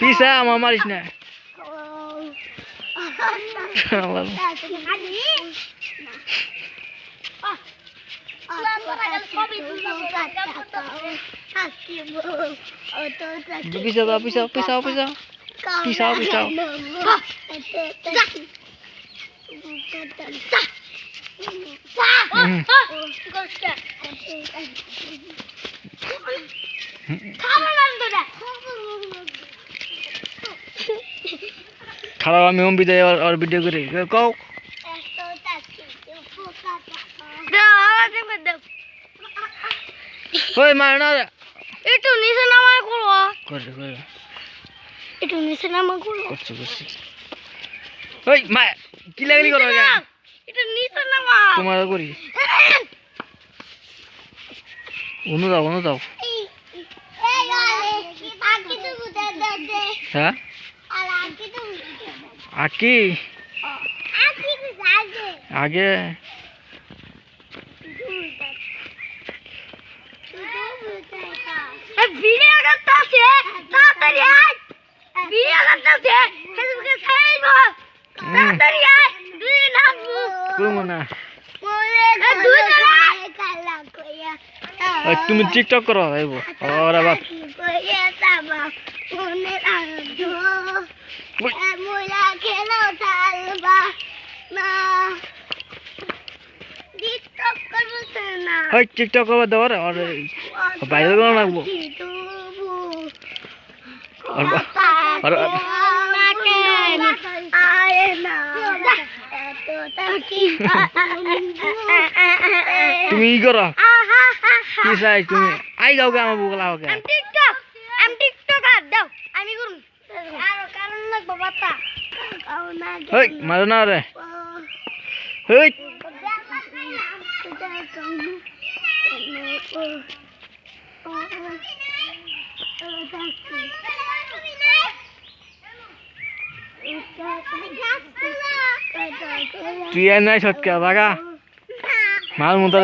পিসা আমার মারিস না? আমার পিসা দাও পিসা পিসা পিসা Pisau, pisau. হুম। খারাপ আমি ওম বিদায় আর ভিডিও করে কও ওই মার না একটু নিচে নামা করো করে করে একটু নিচে নামা করো করছে করছে ওই মা কি লাগলি করো গা একটু নিচে নামা তোমার করি অনু দাও অনু দাও হ্যাঁ আকি? আগে? ভিডিও করতেছে তাড়াতাড়ি আয়। ভিডিও করতেছে ফেসবুকে ছাড়াইব তাড়াতাড়ি আয় দুই তুমি টিকটক করো আইব। ওরা বাপ ওই, মুলা খেলো চালবা না টিকটক করব ওই টিকটক করবা দেওয়ার আর বাইরে কোনো লাগবো। আর বা- আর- আর- তুমি ই করো। কি চাই তুমি? আই গাও গা আমার বুকলা হোক আমি করুন আর কারণ লাগবো বাতা ওই মারো না রে। ওই তুই আর নাই সৎকা বাগা মাল মতো.